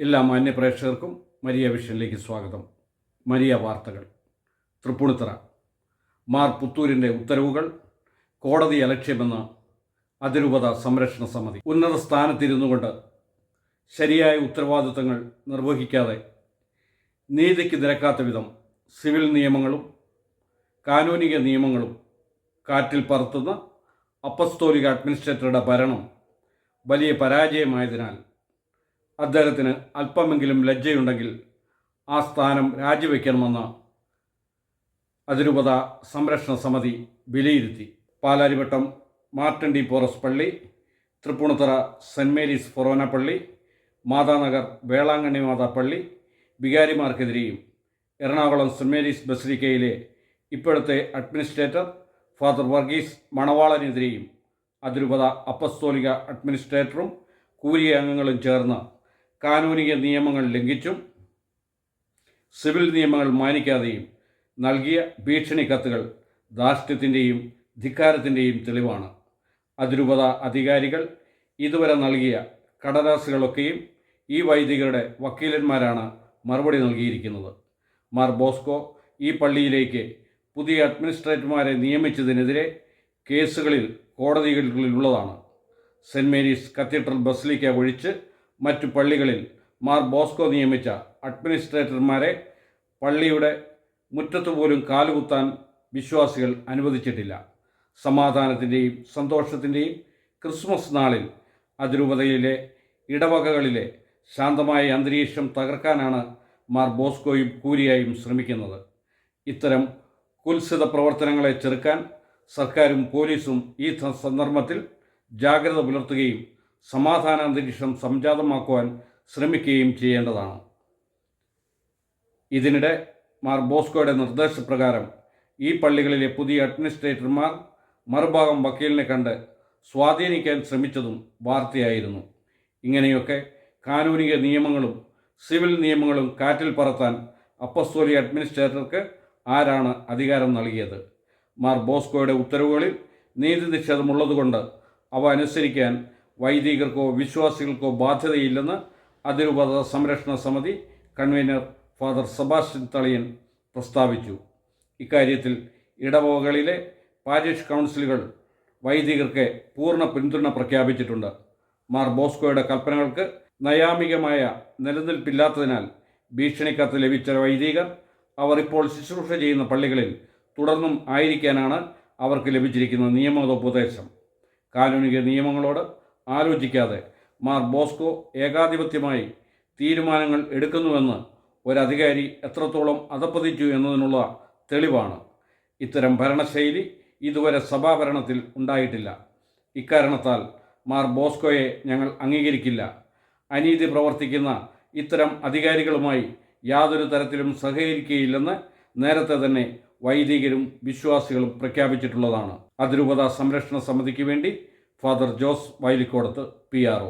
എല്ലാ മാന്യ പ്രേക്ഷകർക്കും മരിയ വിഷനിലേക്ക് സ്വാഗതം. മരിയ വാർത്തകൾ. തൃപ്പൂണിത്തറ. മാർ പുത്തൂരിന്റെ ഉത്തരവുകൾ കോടതി അലക്ഷ്യമെന്ന് അതിരൂപത സംരക്ഷണ സമിതി ഉന്നത സ്ഥാനത്തിരുന്നു കൊണ്ട് ശരിയായ ഉത്തരവാദിത്തങ്ങൾ നിർവഹിക്കാതെ നീതിക്ക് നിരക്കാത്ത വിധം സിവിൽ നിയമങ്ങളും കാനൂനിക നിയമങ്ങളും കാറ്റിൽ പറത്തുന്ന അപ്പസ്തോലിക അഡ്മിനിസ്ട്രേറ്ററുടെ ഭരണം വലിയ പരാജയമായതിനാൽ അദ്ദേഹത്തിന് അല്പമെങ്കിലും ലജ്ജയുണ്ടെങ്കിൽ ആ സ്ഥാനം രാജിവെക്കണമെന്ന് അതിരൂപത സംരക്ഷണ സമിതി വിലയിരുത്തി. പാലാരിവട്ടം മാർട്ടിൻ ഡി പോറസ് പള്ളി തൃപ്പൂണിത്തറ സെന്റ് മേരീസ് ഫൊറോന പള്ളി മാതാനഗർ വേളാങ്കണ്ണി മാതാ പള്ളി വികാരിമാർക്കെതിരെയും എറണാകുളം സെന്റ് മേരീസ് ബസിലിക്കയിലെ ഇപ്പോഴത്തെ അഡ്മിനിസ്ട്രേറ്റർ ഫാദർ വർഗീസ് മണവാളനെതിരെയും അതിരൂപത അപ്പസ്തോലിക അഡ്മിനിസ്ട്രേറ്ററും കൂരിയ അംഗങ്ങളും ചേർന്ന് കാനൂനിക നിയമങ്ങൾ ലംഘിച്ചും സിവിൽ നിയമങ്ങൾ മാനിക്കാതെയും നൽകിയ ഭീഷണി കത്തുകൾ ധാർഷ്ട്യത്തിന്റെയും ധിക്കാരത്തിന്റെയും തെളിവാണ്. അതിരൂപത അധികാരികൾ ഇതുവരെ നൽകിയ കടലാസുകളൊക്കെയും ഈ വൈദികരുടെ വക്കീലന്മാരാണ് മറുപടി നൽകിയിരിക്കുന്നത്. മാർ ബോസ്കോ ഈ പള്ളിയിലേക്ക് പുതിയ അഡ്മിനിസ്ട്രേറ്റർമാരെ നിയമിച്ചതിനെതിരെ കേസുകളിൽ കോടതികളിലുള്ളതാണ്. സെന്റ് മേരീസ് കത്തീഡ്രൽ ബസിലിക്ക ഒഴിച്ച് മറ്റു പള്ളികളിൽ മാർ ബോസ്കോ നിയമിച്ച അഡ്മിനിസ്ട്രേറ്റർമാരെ പള്ളിയുടെ മുറ്റത്തുപോലും കാലുകുത്താൻ വിശ്വാസികൾ അനുവദിച്ചിട്ടില്ല. സമാധാനത്തിന്റെയും സന്തോഷത്തിന്റെയും ക്രിസ്മസ് നാളിൽ അതിരൂപതയിലെ ഇടവകകളിലെ ശാന്തമായ അന്തരീക്ഷം തകർക്കാനാണ് മാർ ബോസ്കോയും കൂരിയായും ശ്രമിക്കുന്നത്. ഇത്തരം കുൽസിത പ്രവർത്തനങ്ങളെ ചെറുക്കാൻ സർക്കാരും പോലീസും ഈ സന്ദർഭത്തിൽ ജാഗ്രത പുലർത്തുകയും സമാധാന അന്തരീക്ഷം സംജാതമാക്കുവാൻ ശ്രമിക്കുകയും ചെയ്യേണ്ടതാണ്. ഇതിനിടെ മാർ ബോസ്കോയുടെ നിർദ്ദേശപ്രകാരം ഈ പള്ളികളിലെ പുതിയ അഡ്മിനിസ്ട്രേറ്റർമാർ മറുഭാഗം വക്കീലിനെ കണ്ട് സ്വാധീനിക്കാൻ ശ്രമിച്ചതും വാർത്തയായിരുന്നു. ഇങ്ങനെയൊക്കെ കാനൂനിക നിയമങ്ങളും സിവിൽ നിയമങ്ങളും കാറ്റിൽ പറത്താൻ അപ്പസ്തോലി അഡ്മിനിസ്ട്രേറ്റർക്ക് ആരാണ് അധികാരം നൽകിയത്? മാർ ബോസ്കോയുടെ ഉത്തരവുകളിൽ നീതി നിഷേധമുള്ളതുകൊണ്ട് അവ അനുസരിക്കാൻ വൈദികർക്കോ വിശ്വാസികൾക്കോ ബാധ്യതയില്ലെന്ന് അതിരൂപത സംരക്ഷണ സമിതി കൺവീനർ ഫാദർ സെബാസ്റ്റ്യൻ തളിയൻ പ്രസ്താവിച്ചു. ഇക്കാര്യത്തിൽ ഇടവകകളിലെ പാരിഷ് കൗൺസിലുകൾ വൈദികർക്ക് പൂർണ പിന്തുണ പ്രഖ്യാപിച്ചിട്ടുണ്ട്. മാർ ബോസ്കോയുടെ കൽപ്പനകൾക്ക് നയാമികമായ നിലനിൽപ്പില്ലാത്തതിനാൽ ഭീഷണിക്കത്ത് ലഭിച്ച വൈദികർ അവർ ഇപ്പോൾ ശുശ്രൂഷ ചെയ്യുന്ന പള്ളികളിൽ തുടർന്നും ആയിരിക്കാനാണ് അവർക്ക് ലഭിച്ചിരിക്കുന്ന നിയമോപദേശം കാനൂനിക നിയമങ്ങളോട് ആലോചിക്കാതെ മാർ ബോസ്കോ ഏകാധിപത്യമായി തീരുമാനങ്ങൾ എടുക്കുന്നുവെന്ന് ഒരധികാരി എത്രത്തോളം അധപ്പതിച്ചു എന്നതിനുള്ള തെളിവാണ്. ഇത്തരം ഭരണശൈലി ഇതുവരെ സഭാഭരണത്തിൽ ഉണ്ടായിട്ടില്ല. ഇക്കാരണത്താൽ മാർ ബോസ്കോയെ ഞങ്ങൾ അംഗീകരിക്കില്ല. അനീതി പ്രവർത്തിക്കുന്ന ഇത്തരം അധികാരികളുമായി യാതൊരു തരത്തിലും സഹകരിക്കുകയില്ലെന്ന് നേരത്തെ തന്നെ വൈദികരും വിശ്വാസികളും പ്രഖ്യാപിച്ചിട്ടുള്ളതാണ്. അതിരൂപത സംരക്ഷണ സമിതിക്ക് വേണ്ടി father Jose Vailikodath P R